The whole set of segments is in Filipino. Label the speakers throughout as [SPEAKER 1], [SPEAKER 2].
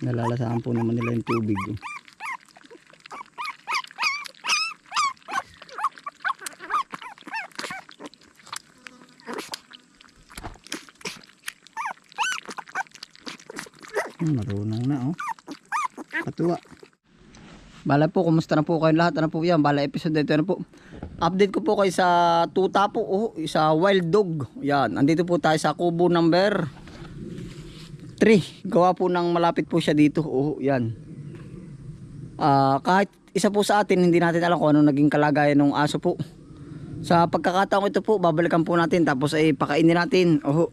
[SPEAKER 1] Nalalasaan po naman nila yung tubig. Hmm, marunong na oh. Katuwa. Bala po, kumusta na po kayo lahat? Ano po yan? Bala episode ito na po. Update ko po kayo sa tuta po, oh, sa wild dog. Yan, andito po tayo sa kubo number 3. Gawa po ng malapit po siya dito. Oh, yan. Ah, kahit isa po sa atin, hindi natin alam kung ano naging kalagayan ng aso po. Sa pagkakataon ito po, babalikan po natin tapos ay pakainin natin. Oh.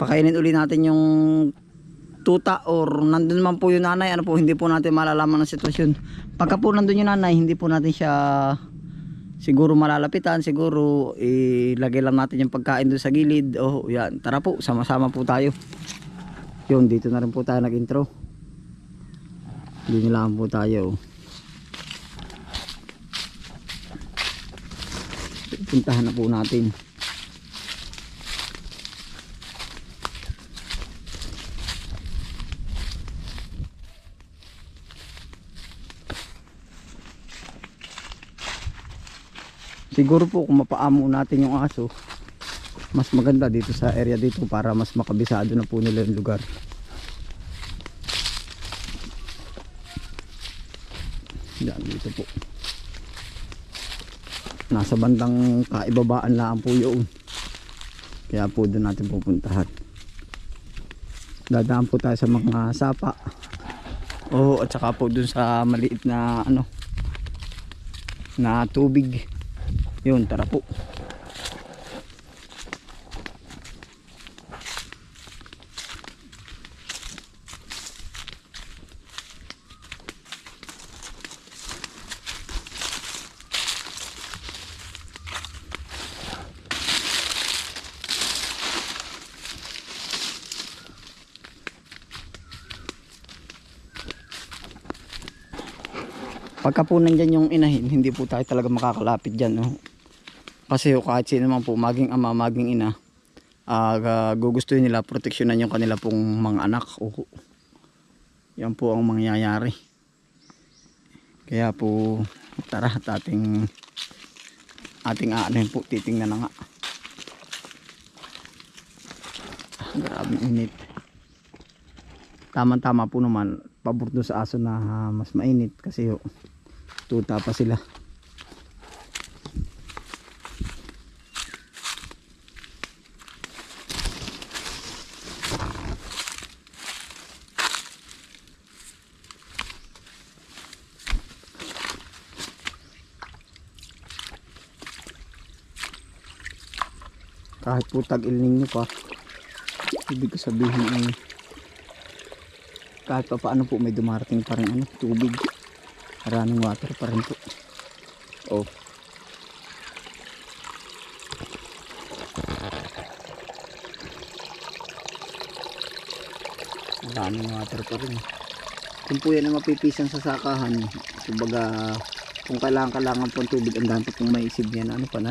[SPEAKER 1] Pakainin uli natin yung tuta or nandun man po yung nanay, ano po, hindi po natin malalaman ang sitwasyon. Pagka po nandun yung nanay, hindi po natin siya siguro malalapitan, siguro ilagay lang natin yung pagkain doon sa gilid. Oh, yan. Tara po, sama-sama po tayo. Yun, dito na rin po tayo nag-intro. Hindi lang po tayo. Puntahan na po natin. Siguro po kung mapaamo natin yung aso, mas maganda dito sa area dito para mas makabisado na po nila yung lugar. Yan dito po. Nasa bandang kaibabaan lang po yun. Kaya po doon natin pupuntahan. Dadaan po tayo sa mga sapa. Oo, at saka po doon sa maliit na ano na tubig. Yun, tara po. Pagka po nandyan yung inahin, hindi po tayo talaga makakalapit dyan. No? Kasi ho, kahit sino man po, maging ama, maging ina, uh, gugustuhin nila proteksyonan yung kanila pong mga anak. O, yan po ang mangyayari. Kaya po, tara at ating ating aanin po, titingnan na nga. Grabe init. Tama-tama po naman, pabor sa aso na ah, mas mainit kasi ho, tuta pa sila. kahit po tag-il ninyo pa ibig sabihin ay kahit pa paano po may dumarating pa rin ano, tubig running water pa rin po. Oh. Running water pa rin. Kung po yan ang mapipisan sa sakahan kumbaga kung kailangan kailangan po ang tubig ang dami pa pong maisib yan ano pa na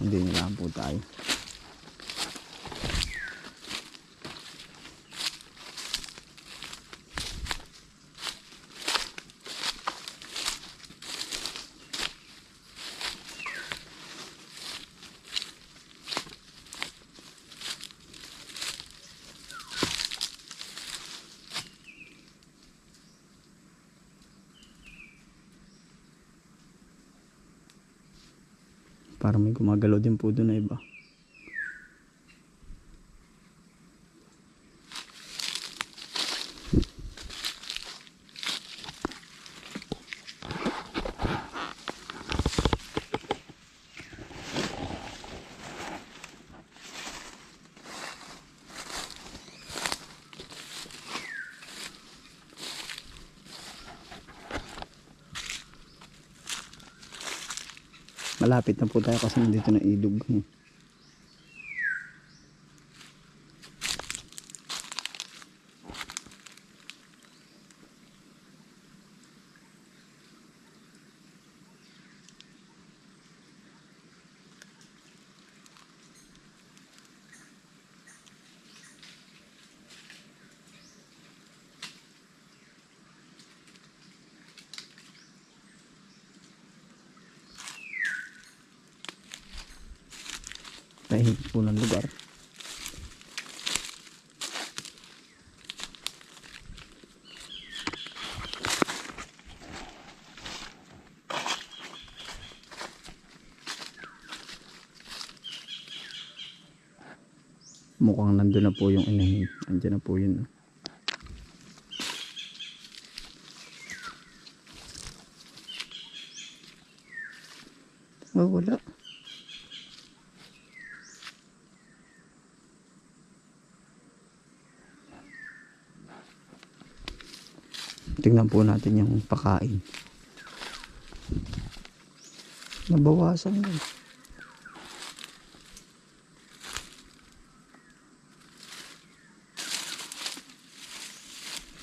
[SPEAKER 1] hindi nila po tayo para may gumagalaw din po doon na iba malapit na po tayo kasi nandito na ilog Hmm. Tahimik po ng lugar. Mukhang nandun na po yung inahin. Andiyan na po yun. Oh, wala. Tingnan po natin yung pakain. Nabawasan yun.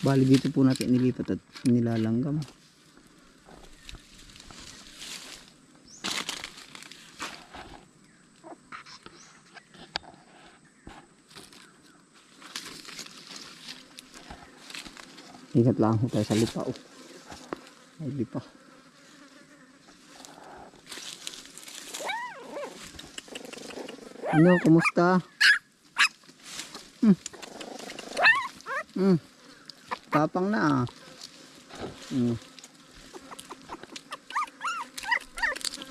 [SPEAKER 1] Bali dito po natin nilipat at nilalanggam. Ingat lang tayo sa lipa oh. Ay lipa. Ano, kumusta? Hmm. Hmm. Tapang na ah. Hmm.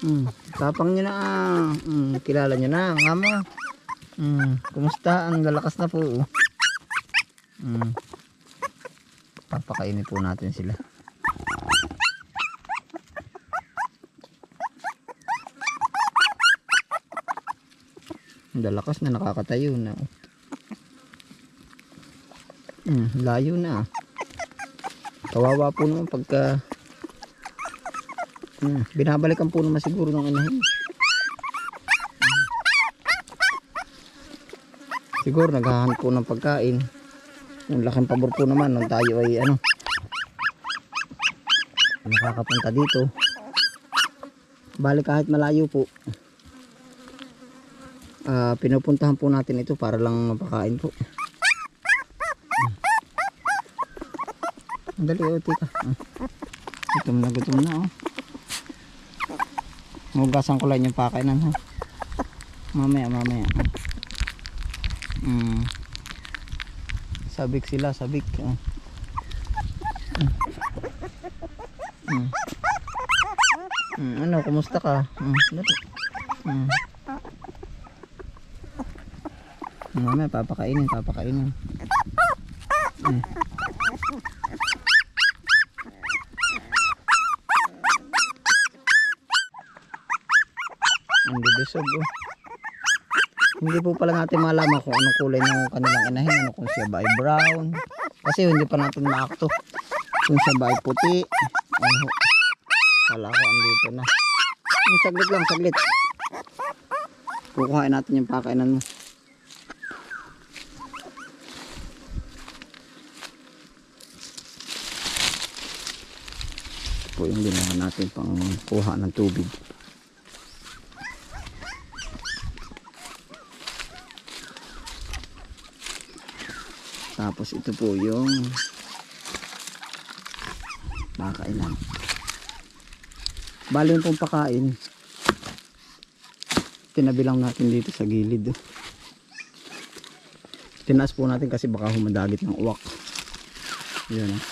[SPEAKER 1] Hmm. Tapang nyo na ah. Hmm. Kilala nyo na. Nga mo. Hmm. Kumusta? Ang lalakas na po. Hmm. Papakainin po natin sila. Ang lalakas na nakakatayo na. Hmm, layo na. Kawawa po naman pagka hmm, binabalikan po naman siguro ng inahin. Hmm. Siguro naghahanap po ng pagkain. Yung laking pabor po naman nung tayo ay ano nakakapunta dito. Bali kahit malayo po. Ah, pinupuntahan po natin ito para lang mapakain po. Ang Dali oh, tita. Ah. Gutom na gutom na oh. Hugasan ko lang yung pakainan ha. Mamaya, mamaya. Mm. Sabik sila, sabik. Oh. Mm. Mm, ano, kumusta ka? Mm, dali. Mm. Mamaya, papakainin, papakainin. Mm. Bibisog oh. Hindi po pala natin malaman kung anong kulay ng kanilang inahin. Ano kung siya ba ay brown. Kasi hindi pa natin maakto. Kung siya ba ay puti. Ano. Kala ko andito na. Ang saglit lang, saglit. Kukuhain natin yung pakainan mo. Ito po yung ginawa natin pang kuha ng tubig. Tapos ito po yung pakailan. Bali yung pong pakain. Tinabi lang natin dito sa gilid. Tinaas po natin kasi baka humadagit ng uwak. Yan ah.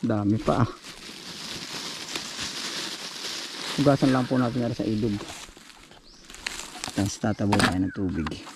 [SPEAKER 1] Dami pa ah. Hugasan lang po natin sa ilog. Tapos tatabo tayo ng tubig.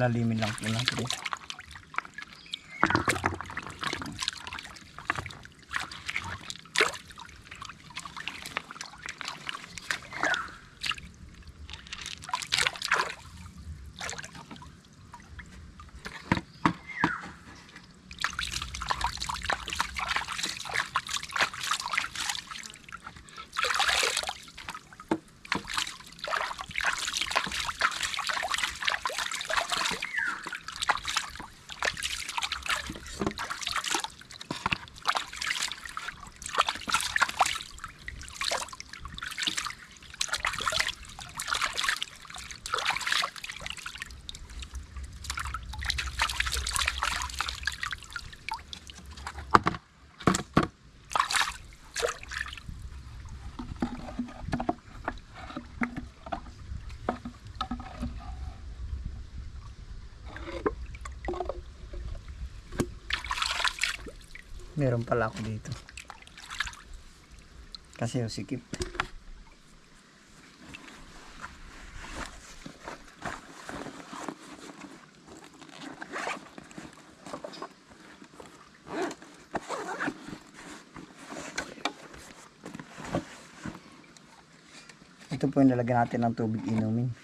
[SPEAKER 1] Palalimin lang po natin. Meron pala ako dito. Kasi yung sikip. Ito po yung lalagyan natin ng tubig inumin.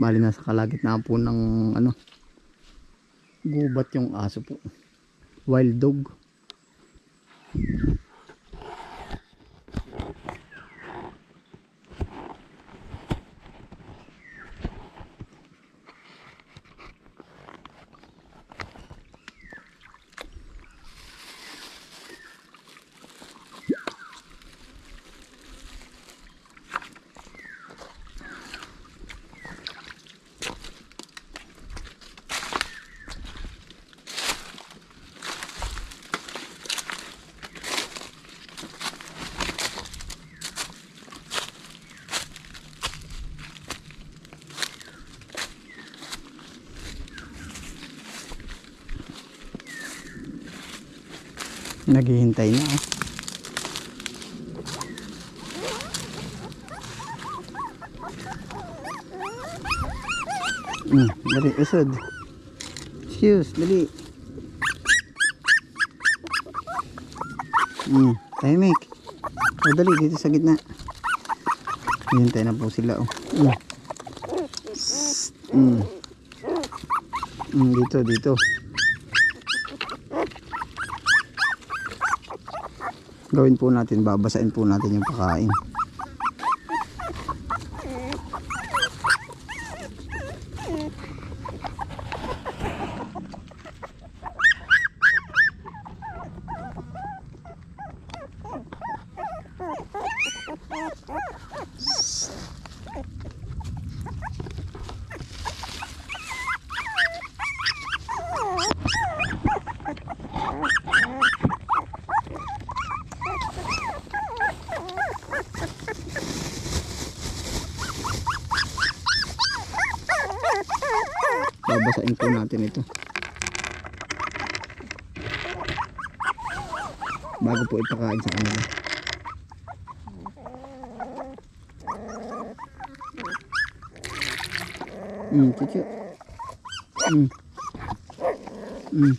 [SPEAKER 1] Bali nasa kalagitnaan po ng ano gubat yung aso po. Wild dog. Naghihintay na. oh. Mm, dali, usod. Excuse, dali. Mm, tahimik. O, dali, dito sa gitna. Hintay na po sila, oh. Mm. Mm. Mm, dito, dito. Gawin po natin, babasain po natin yung pakain. Babasain po natin ito. Bago po ipakain sa kanila. Mm, chuchu. Mm. Mm.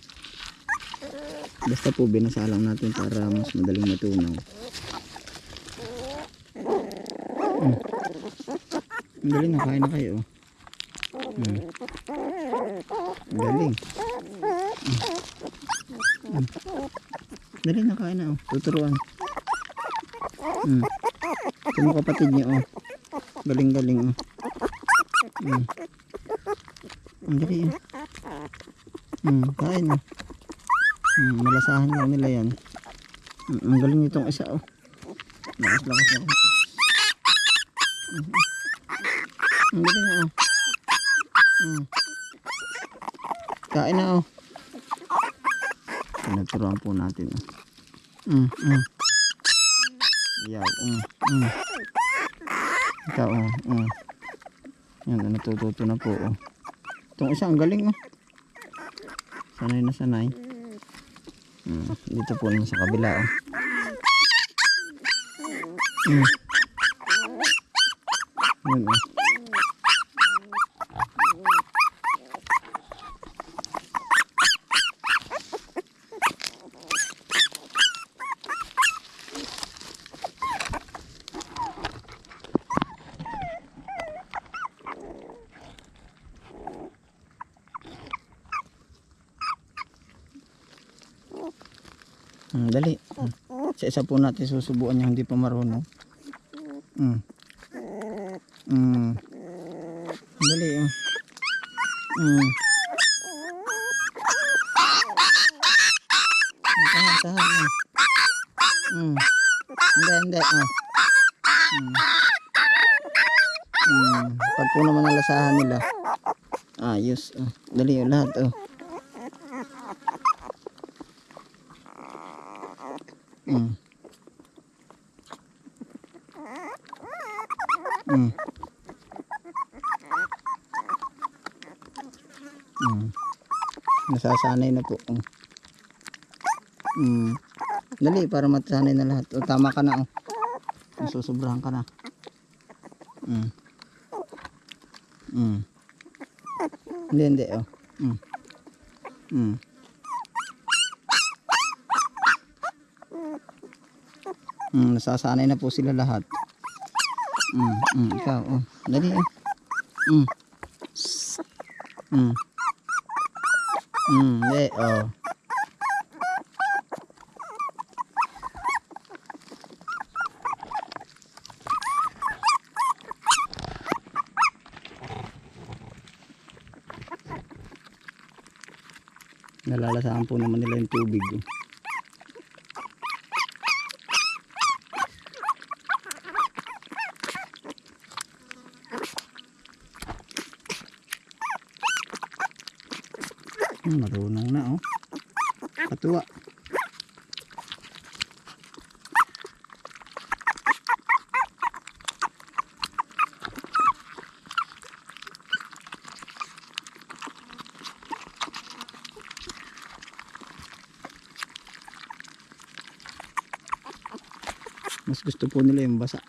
[SPEAKER 1] Basta po binasa lang natin para mas madaling matunaw. Mm. Ang Galing, nakain na kayo. oh. Mm. Galing. Mm. Dali na kain na oh. Tuturuan. Mm. Ito mo kapatid niya oh. Galing galing oh. Mm. Ang dali yun. Mm, kain oh. Mm, malasahan lang nila yan. Mm, ang galing nitong isa oh. Lakas-lakas ako. Mm. Ang galing oh. Mm. Kain na oh. Pinagturuan po natin oh. Mm, mm. Yaw, mm, mm. Ikaw oh, mm. Yan, natututo na po oh. Itong isa ang galing oh. Sanay na sanay. Mm, dito po naman sa kabila oh. Mm. Yun oh. Mm, dali. Mm. Sa isa po natin susubuan yung hindi pa marunong. Mm. Mm. Dali. Oh. Mm. Tahan, tahan. Mm. Mm. Hindi, hindi. Oh. Mm. Mm. Pag po naman nalasahan nila. Ayos. Oh. Dali yung lahat. Oh. Mm. Mm. Mm. Nasasanay na po. Mm. Dali para matasanay na lahat. O, tama ka na. Oh. Nasusobrahan ka na. Mm. Mm. Hindi, hindi. Oh. Mm. Mm. Mm, nasasanay na po sila lahat. Mm, mm, ikaw, oh. Dali, oh. Mm. Mm. Mm, di, oh. Nalalasahan po naman nila yung tubig. Oh. Marunong na oh. Katuwa. Mas gusto po nila yung basa.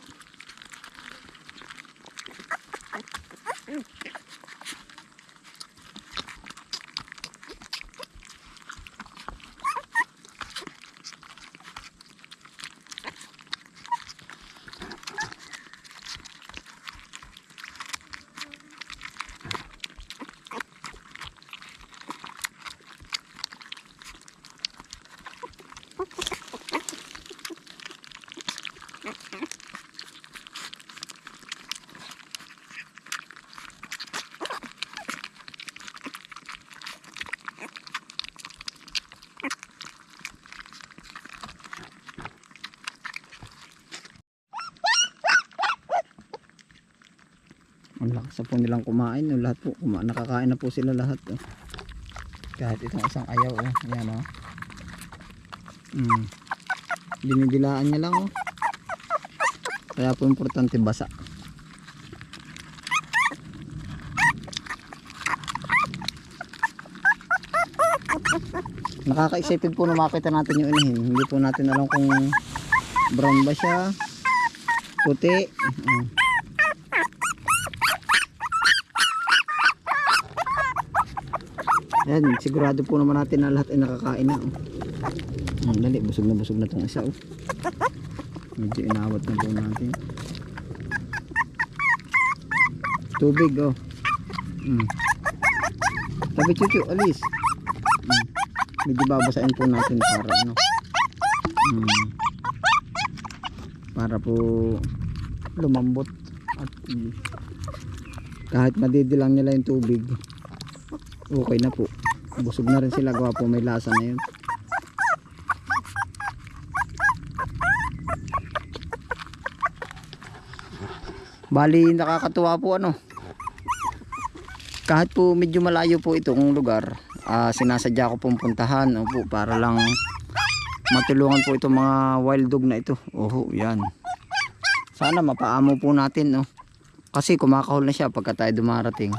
[SPEAKER 1] Ang lakas po nilang kumain. Yung lahat po, kuma nakakain na po sila lahat. Oh. Kahit itong isang ayaw. Oh. Ayan oh. Mm. Dinidilaan niya lang oh. Kaya po importante basa. Nakaka-excited po na makita natin yung inahin. Hindi po natin alam kung brown ba siya, puti. Mm. Yan, sigurado po naman natin na lahat ay nakakain na. Oh. Ang dali, busog na busog na tong isa. Oh. Medyo inawat na po natin. Tubig, oh. Mm. Sabi chuchu, alis. Mm. Medyo babasain po natin para ano. Mm. Para po lumambot at mm, kahit madidilang nila yung tubig okay na po busog na rin sila gawa po may lasa na yun. Bali nakakatuwa po ano? Kahit po medyo malayo po itong lugar ah, sinasadya ko pong puntahan opo, para lang matulungan po itong mga wild dog na ito. Oho yan. Sana mapaamo po natin no? Kasi kumakahol na siya pagka tayo dumarating.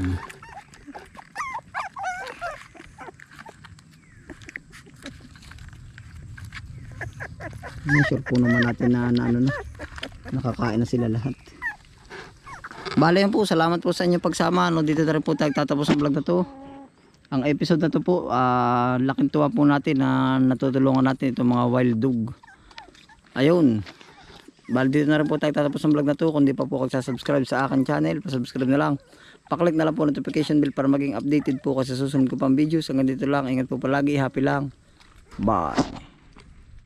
[SPEAKER 1] Hmm. Sure po naman natin na, na ano na nakakain na sila lahat Bale yan po, salamat po sa inyong pagsama. No? Dito na rin po tayo tatapos ang vlog na to. Ang episode na to po, ah, laking tuwa po natin na natutulungan natin itong mga wild dog. Ayun. Bale dito na rin po tayo tatapos ang vlog na to. Kung di pa po kayo subscribe sa akin channel, pasubscribe na lang. Paklik na lang po notification bell para maging updated po kasi susunod ko pang videos. Hanggang dito lang, ingat po palagi, happy lang. Bye.